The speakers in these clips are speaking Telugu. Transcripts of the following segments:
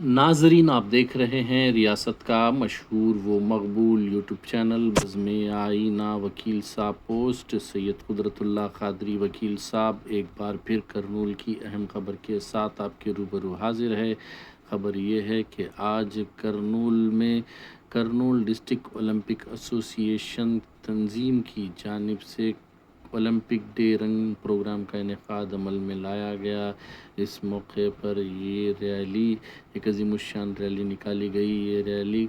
ناظرین، آپ دیکھ رہے ہیں ریاست کا مشہور و مقبول یوٹیوب چینل بزم آئینہ وکیل صاحب پوسٹ، سید قدرت اللہ قادری وکیل صاحب، ایک بار پھر کرنول کی اہم خبر کے ساتھ آپ کے روبرو حاضر ہے۔ خبر یہ ہے کہ آج کرنول میں کرنول ڈسٹرک اولمپک ایسوسی ایشن تنظیم کی جانب سے اولمپک ڈے رنگ پروگرام کا انعقاد عمل میں لایا گیا۔ اس موقع پر یہ ریلی ایک عظیم الشان ریلی نکالی گئی۔ یہ ریلی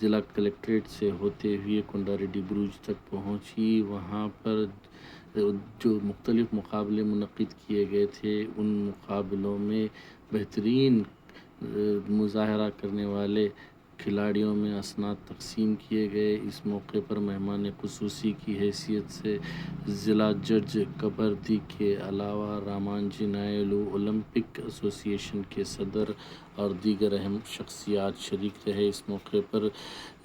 ضلع کلکٹریٹ سے ہوتے ہوئے کنڈا ریڈی بروج تک پہنچی۔ وہاں پر جو مختلف مقابلے منعقد کیے گئے تھے، ان مقابلوں میں بہترین مظاہرہ کرنے والے کھلاڑیوں میں اسناد تقسیم کیے گئے۔ اس موقع پر مہمان خصوصی کی حیثیت سے ضلع جج کبردی کے علاوہ رامانجی نائلو اولمپک ایسوسی ایشن کے صدر اور دیگر اہم شخصیات شریک رہے۔ اس موقع پر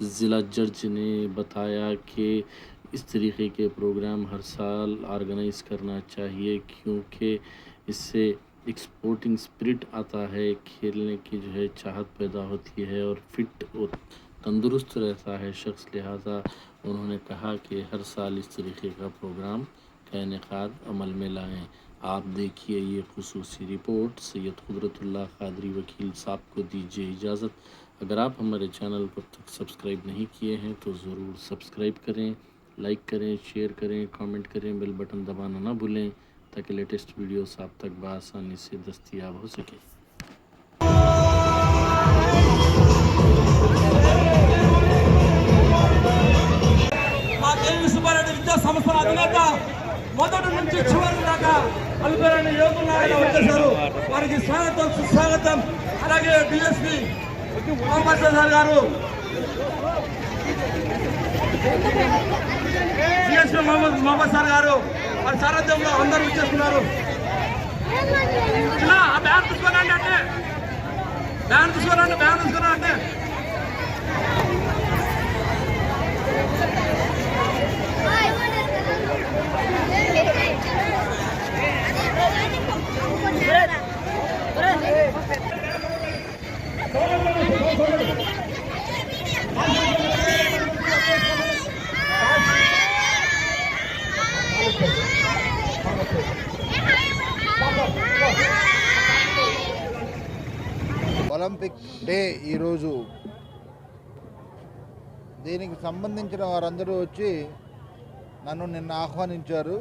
ضلع جج نے بتایا کہ اس طریقے کے پروگرام ہر سال آرگنائز کرنا چاہیے، کیونکہ اس سے ایکسپورٹنگ اسپرٹ آتا ہے، کھیلنے کی جو ہے چاہت پیدا ہوتی ہے اور فٹ اور تندرست رہتا ہے شخص۔ لہذا انہوں نے کہا کہ ہر سال اس طریقے کا پروگرام کا انعقاد عمل میں لائیں۔ آپ دیکھیے یہ خصوصی رپورٹ سید قدرت اللہ قادری وکیل صاحب کو دیجیے اجازت۔ اگر آپ ہمارے چینل کو تک سبسکرائب نہیں کیے ہیں تو ضرور سبسکرائب کریں لائک کریں شیئر کریں کامنٹ کریں بیل بٹن دبانا نہ بھولیں۔ ताकि लेटेस्ट वीडियोस आप तक बसानी से दस्तियाब हो सके మా దేవి సుబ్బారెడ్డి విద్యా సంస్థల అధినేత మొదటి నుంచి చివరి దాకా అల్పరైన యోగులాగా వచ్చేసారు వారికి స్వాగతం సుస్వాగతం అలాగే డిఎస్పి మహమ్మద్ సార్ గారు డిఎస్పి మహమ్మద్ మహమ్మద్ సార్ గారు వారి సారథ్యంలో అందరూ ఆ బ్యాన్ తీసుకోనండి అంటే. బ్యాన్ తీసుకోనండి బ్యాన్ తీసుకున్నా ఒలింపిక్ డే ఈరోజు. దీనికి సంబంధించిన వారందరూ వచ్చి నన్ను నిన్న ఆహ్వానించారు.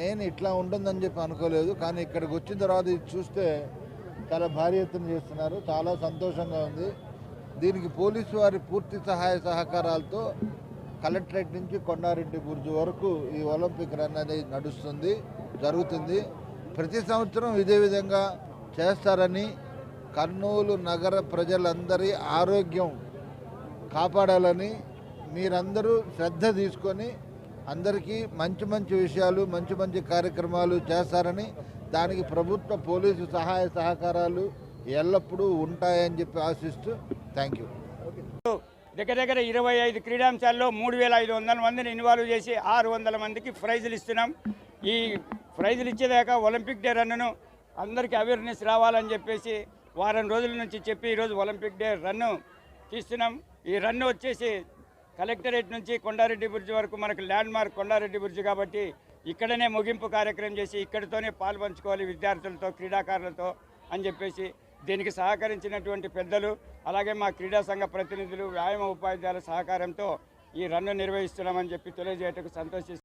నేను ఇట్లా ఉంటుందని చెప్పి అనుకోలేదు కానీ ఇక్కడికి వచ్చిన తర్వాత ఇది చూస్తే చాలా భారీ ఎత్తున చేస్తున్నారు. చాలా సంతోషంగా ఉంది. దీనికి పోలీసు వారి పూర్తి సహాయ సహకారాలతో కలెక్టరేట్ నుంచి కొండారెడ్డి బుర్జు వరకు ఈ ఒలింపిక్ రన్ అనేది నడుస్తుంది జరుగుతుంది. ప్రతి సంవత్సరం ఇదే విధంగా చేస్తారని కర్నూలు నగర ప్రజలందరి ఆరోగ్యం కాపాడాలని మీరందరూ శ్రద్ధ తీసుకొని అందరికీ మంచి మంచి విషయాలు మంచి మంచి కార్యక్రమాలు చేస్తారని దానికి ప్రభుత్వ పోలీసు సహాయ సహకారాలు ఎల్లప్పుడూ ఉంటాయని చెప్పి ఆశిస్తూ థ్యాంక్ యూ. దగ్గర దగ్గర ఇరవై ఐదు క్రీడాంశాల్లో మూడు వేల ఐదు వందల మందిని ఇన్వాల్వ్ చేసి ఆరు వందల మందికి ప్రైజులు ఇస్తున్నాం. ఈ ప్రైజులు ఇచ్చేదాకా ఒలింపిక్ డే రన్ను అందరికీ అవేర్నెస్ రావాలని చెప్పేసి వారం రోజుల నుంచి చెప్పి ఈరోజు ఒలింపిక్ డే రన్ను తీస్తున్నాం. ఈ రన్ను వచ్చేసి కలెక్టరేట్ నుంచి కొండారెడ్డి బ్రిడ్జ్ వరకు మనకు ల్యాండ్ మార్క్ కొండారెడ్డి బ్రిడ్జ్ కాబట్టి ఇక్కడనే ముగింపు కార్యక్రమం చేసి ఇక్కడితోనే పాల్పంచుకోవాలి విద్యార్థులతో క్రీడాకారులతో అని చెప్పేసి దీనికి సహకరించినటువంటి పెద్దలు అలాగే మా క్రీడా సంఘ ప్రతినిధులు వ్యాయామ ఉపాధ్యాయుల సహకారంతో ఈ రన్ను నిర్వహిస్తున్నామని చెప్పి తెలియజేయటకు సంతోషిస్తున్నాం.